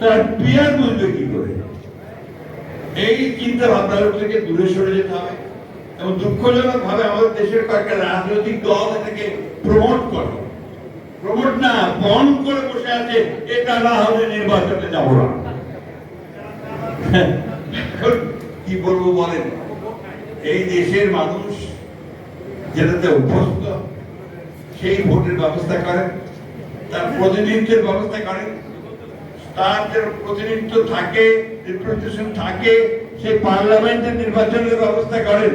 তার পিয়ার বুঝবে কি করে? এই চিন্তা ভাবনা থেকে দূরে সরে যেতে হবে এবং দুঃখজনক ভাবে আমাদের দেশের কয়েকটা রাজনৈতিক দল এটাকে প্রমোট করে। প্রমোট না বন করে বসে আছে, এটা না হলে নির্বাচনে যাব না। কি বলব বলেন? এই দেশের মানুষ যেটাতে অভ্যস্ত, সেই ভোটের ব্যবস্থা করেন, তার প্রতিনিধিত্বের ব্যবস্থা করেন। তার যে প্রতিনিধিত্ব থাকে রিপ্রেজেন্টেশন থাকে, সেই পার্লামেন্টের নির্বাচনের ব্যবস্থা করেন।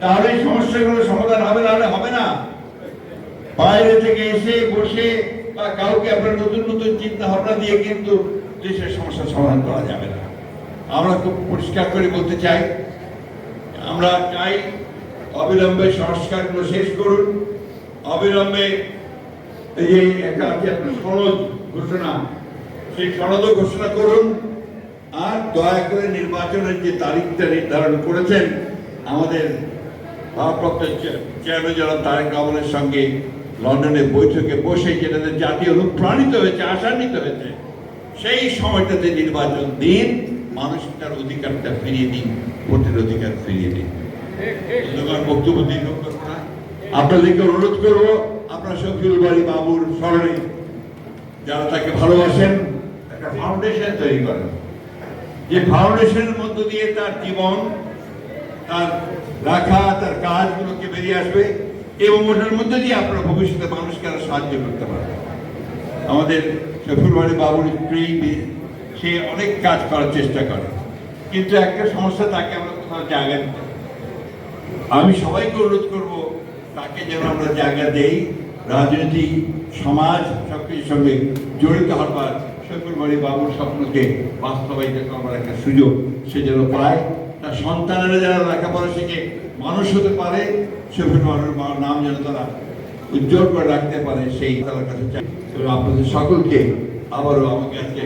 তাহলে এই সমস্যাগুলো সমাধান হবে নাহলে হবে না। বাইরে থেকে এসে, বসে বা কাউকে আপনার নতুন নতুন চিন্তা ভাবনা দিয়ে কিন্তু দেশের সমস্যার সমাধান করা যাবে না। আমরা খুব পরিষ্কার করে বলতে চাই, আমরা চাই অবিলম্বে সংস্কারগুলো শেষ করুন। অবিলম্বে এই যে একটা সনদ ঘোষণা সেই সনদও ঘোষণা করুন। আর দয়া করে নির্বাচনের যে তারিখটা নির্ধারণ করেছেন, আমাদের ভারপ্রাপ্ত চেয়ারম্যান জনাব তারেক রহমানের সঙ্গে লন্ডনে বৈঠকে বসে যেটাতে জাতীয় অনুপ্রাণিত হয়েছে আশান্বিত হয়েছে, সেই সময়টাতে নির্বাচন দিন, মানুষ তার অধিকারটা ফিরিয়ে দিন, ভোটের অধিকার ফিরিয়ে দিন। বক্তব্য দীর্ঘ করব না। আপনাদেরকে অনুরোধ করব, আপনার শফিউল বাড়ি বাবুর স্মরণে যারা তাকে ভালোবাসেন ফাউন্ডেশন তৈরি করেন যে ফাউন্ডেশনের মধ্য দিয়ে তার জীবন, তার রাখা, তার কাজগুলোকে বেরিয়ে আসবে এবং ওটার মধ্যে দিয়ে আপনারা ভবিষ্যতে মানুষকে আরও সাহায্য করতে পারবেন। আমাদের শফিউল বাড়ি বাবুর স্ত্রী, সে অনেক কাজ করার চেষ্টা করে। কিন্তু একটা সমস্যা তাকে আমরা কোথাও জায়গা দিতে আমি সবাইকে অনুরোধ করব, তাকে যেন আমরা জায়গা দেই। রাজনীতি, সমাজ, সবকিছুর সঙ্গে জড়িত হবার শকুর বাড়ি বাবুর স্বপ্নকে বাস্তবায়িত করার একটা সুযোগ সে যেন পায়। তার সন্তানেরা যেন লেখাপড়া শিখে মানুষ হতে পারে মানুষ নাম যেন তারা উজ্জ্বল করে রাখতে পারে, সেই তার কাছে চাই। এবং আপনাদের সকলকে আবারও আমাকে আজকে